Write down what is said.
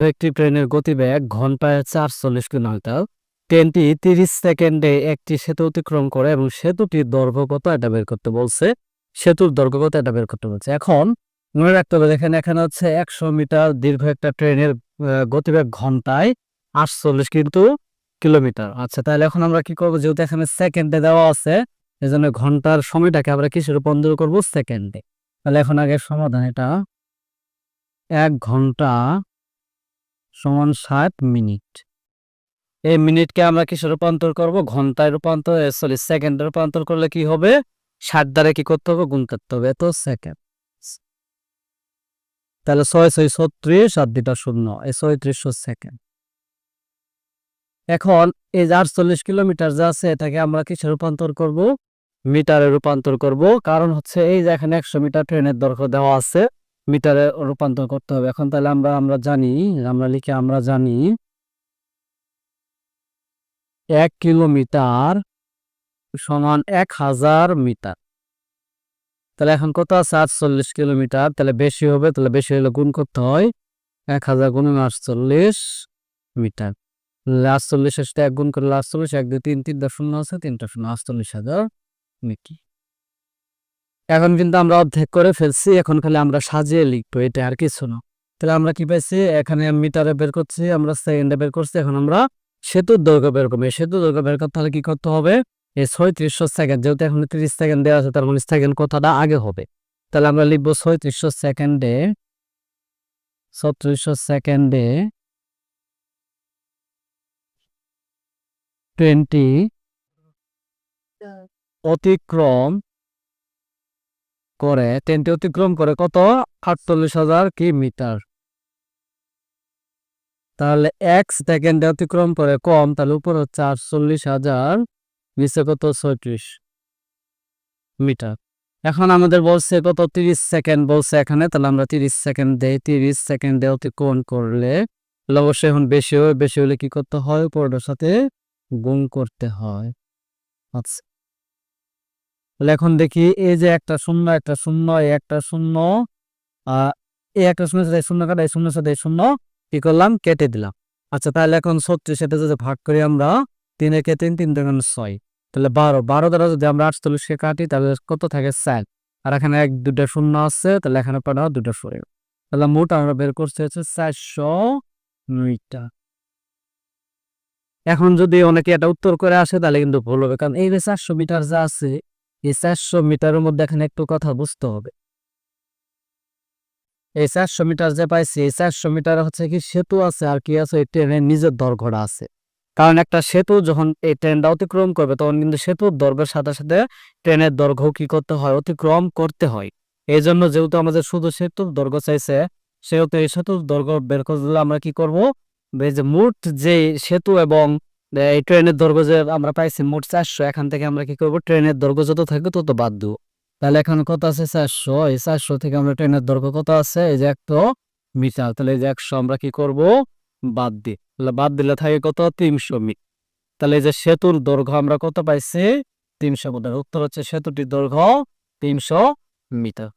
একটি ট্রেনের গতিবেগ ঘন্টায় চারচল্লিশ কিলোমিটার। ট্রেনটি তিরিশ সেকেন্ডে একটি সেতু অতিক্রম করে এবং সেতুটির দৈর্ঘ্য কত এটা বের করতে বলছে। সেতুর দৈর্ঘ্য কত এটা বের করতে বলছে। এখন মনে রাখতে হবে, দেখেন এখানে হচ্ছে একশো মিটার দীর্ঘ একটা ট্রেনের গতিবেগ ঘন্টায় আটচল্লিশ কিন্তু কিলোমিটার। আচ্ছা তাহলে এখন আমরা কি করব? যেহেতু এখানে সেকেন্ডে দেওয়া আছে এই জন্য ঘণ্টার সময়টাকে আমরা কিসে রূপান্তর করব? সেকেন্ডে। তাহলে এখন আগে সমাধান এটা, এক ঘণ্টা সমান ষাট মিনিট। এই মিনিটকে আমরা কিসে রূপান্তর করব? ঘন্টায় রূপান্তর সরি, সেকেন্ডে রূপান্তর করলে কি হবে? ষাট দ্বারা কি করতে হবে? গুণ করতে হবে। এত সেকেন্ড। তাহলে ছয় ছয়, ছত্রিশ আর দুটা শূন্য। এই ছয়ত্রিশশো সেকেন্ড। এখন এই যে আটচল্লিশ কিলোমিটার যা আছে, এটাকে আমরা কিসে রূপান্তর করব? মিটারে রূপান্তর করব। কারণ হচ্ছে এই যে এখানে একশো মিটার ট্রেনের দরকার দেওয়া আছে। মিটারে রূপান্তর করতে হবে। এখন তাহলে আমরা আমরা জানি, আমরা লিখে আমরা জানি এক কিলোমিটার সমান এক হাজার মিটার। তাহলে এখন কত আছে? আটচল্লিশ কিলোমিটার। তাহলে বেশি হবে, তাহলে বেশি হলে গুণ করতে হয় এক হাজার গুণ আটচল্লিশ মিটার। সাথে এক গুণ করলে আটচল্লিশ, এক দুই তিন তিনটা শূন্য আছে, তিনটা শূন্য, আটচল্লিশ হাজার মিটার। এখন কিন্তু আমরা অর্ধেক করে ফেলছি এখন খালি আমরা সাজিয়ে লিখব এটা আর কিছু না। তাহলে আমরা কি পাইছি? এখানে মিটারে বের করছি আমরা সেকেন্ডে বের করছি এখন আমরা সেতুর দৈর্ঘ্য বের করব। সেতুর দৈর্ঘ্য বের করতে হলে কি করতে হবে? এই ছয়ত্রিশশো সেকেন্ড যেহেতু এখন তিরিশ সেকেন্ড দেওয়া আছে তার মানে সেকেন্ড কথাটা আগে হবে। তাহলে আমরা লিখব ছয়ত্রিশশো সেকেন্ডে ছত্রিশশো সেকেন্ডে টোয়েন্টি অতিক্রম করে, ট্রেনটি অতিক্রম করে কত? আটচল্লিশ হাজার কি মিটার তাহলে এক সেকেন্ডে অতিক্রম করে কম, তাহলে উপর হচ্ছে আটচল্লিশ হাজার, নিচে কত? ছয়ত্রিশ মিটার। এখন আমাদের বলছে কত? তিরিশ সেকেন্ড বলছে এখানে, তাহলে আমরা তিরিশ সেকেন্ড দেই তিরিশ সেকেন্ডে অতিক্রম করলে অবশ্যই এখন বেশি হবে, বেশি হলে কি করতে হয়? উপরটার সাথে গুণ করতে হয়। আচ্ছা। তাহলে এখন দেখি এই যে একটা শূন্য একটা শূন্য একটা শূন্য এই একটা শূন্য সাথে শূন্য কাটা, এই শূন্য সাথে শূন্য, কি করলাম? কেটে দিলাম। আচ্ছা তাহলে এখন ছত্রিশ এটা যদি ভাগ করি আমরা তিন একে তিন তিন দুগুণ ছয়। তাহলে বারো বারো দ্বারা যদি আমরা আটচল্লিশকে কাটি, তাহলে কত থাকে? চার। আর এখানে এক দুটা শূন্য আছে, তাহলে এখানে পাঠাও দুটা শূন্য। তাহলে মোট আমরা বের করতে হচ্ছে চারশো মিটার এখন যদি অনেকে এটা উত্তর করে আসে, তাহলে কিন্তু ভুল হবে। কারণ এই যে চারশো মিটার যা আছে এই চারশো মিটারের মধ্যে এখানে একটু কথা বুঝতে হবে। এই চারশো মিটার যে পাইছি, এই চারশো মিটার হচ্ছে কি সেতু আছে আর কি আছে এই ট্রেনের নিজের দরঘটা আছে। কারণ একটা সেতু যখন এই ট্রেনটা অতিক্রম করবে, তখন কিন্তু সেতুর দৈর্ঘ্যের সাথে সাথে ট্রেনের দৈর্ঘ্য কি করতে হয়, অতিক্রম করতে হয়। এই জন্য যেহেতু আমাদের শুধু সেতুর দৈর্ঘ্য চাইছে, সেহেতু এই সেতুর দৈর্ঘ্য বের করে আমরা কি করব? যে মোট যে সেতু এবং এই ট্রেনের দৈর্ঘ্য আমরা পাইছি মোট চারশো, এখান থেকে আমরা কি করব? ট্রেনের দৈর্ঘ্য যত থাকবে তত বাদ দেবো। তাহলে এখানে কত আছে চারশো? এই চারশো থেকে আমরা ট্রেনের দৈর্ঘ্য কত আছে? এই যে একশো মিটার। তাহলে এই যে একশো আমরা কি করব? বাদ দিই তাহলে বাদ দিলে থাকে কত? তিনশো মিটার তাহলে এই যে সেতুর দৈর্ঘ্য আমরা কত পাইছি? তিনশো মিটার। উত্তর হচ্ছে সেতুটির দৈর্ঘ্য তিনশো মিটার।